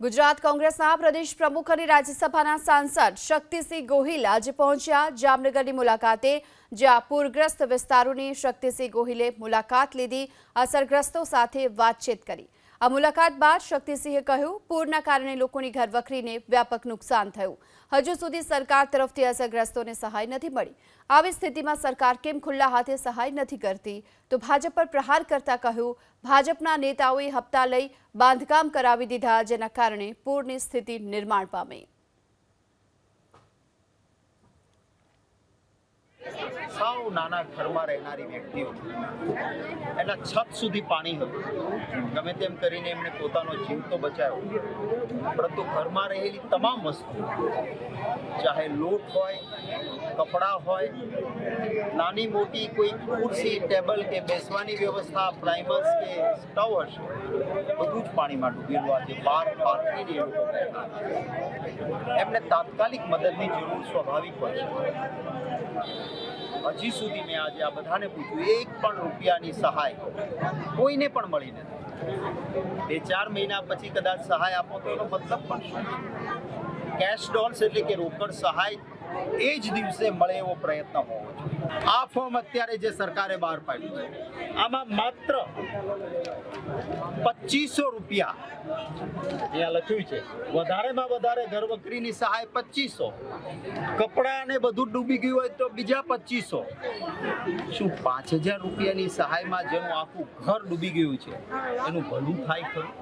ગુજરાત કોંગ્રેસના પ્રદેશ પ્રમુખ અને રાજ્યસભાના સાંસદ શક્તિસિંહ ગોહિલ આજે પહોંચ્યા. જામનગરની મુલાકાતે, જ્યાં પૂરગ્રસ્ત વિસ્તારોની શક્તિસિંહ ગોહિલે મુલાકાત લીધી, અસરગ્રસ્તો સાથે વાતચીત કરી. આ મુલાકાત બાદ શક્તિસિંહે કહ્યું, પૂરના કારણે લોકોની ઘરવખરીને વ્યાપક નુકસાન થયું. હજુ સુધી સરકાર તરફથી અસરગ્રસ્તોને સહાય નથી મળી. આવી સ્થિતિમાં સરકાર કેમ ખુલ્લા હાથે સહાય નથી કરતી? તો ભાજપ પર પ્રહાર કરતા કહ્યું, ભાજપના નેતાઓએ હપ્તા લઈ બાંધકામ કરાવી દીધા, જેના કારણે પૂરની સ્થિતિ નિર્માણ પામી. સાવ નાના ઘરમાં રહેનારી વ્યક્તિઓ. એના છત સુધી પાણી હતું. ગમે તેમ કરીને એમણે પોતાનો જીવ તો બચાવ્યો. પરંતુ ઘરમાં રહેલી તમામ વસ્તુ, ચાહે લોટ હોય, કપડાં હોય, નાની મોટી કોઈ ખુરશી, ટેબલ કે બેસવાની વ્યવસ્થા પ્રાઇમર્સ કે સ્ટવ હશે, બધું જ પાણીમાં ડૂબેલું આજે બાર પાથરીને એ. એમને તાત્કાલિક મદદની જરૂર સ્વાભાવિક હોય છે. હજી સુધી મેં આજે આ બધાને પૂછ્યું, એક પણ રૂપિયાની સહાય કોઈને પણ મળી નથી. બે ચાર મહિના પછી કદાચ સહાય આપો તો એનો મતલબ પણ શું? કેશ ડોલ્સ એટલે કે રોકડ સહાય એ જ દિવસે મળે એવો પ્રયત્ન હોવો જોઈએ. આ ફોર્મ અત્યારે જે સરકારે બહાર પાડ્યું છે, આમાં માત્ર પચીસો રૂપિયા અહીંયા લખ્યું છે. વધારેમાં વધારે ઘરવકરીની સહાય પચીસો. કપડાં ને બધું ડૂબી ગયું હોય તો બીજા પચીસો. શું પાંચ હજાર રૂપિયાની સહાયમાં જેનું આખું ઘર ડૂબી ગયું છે? એનું ભલું થાય ખરું?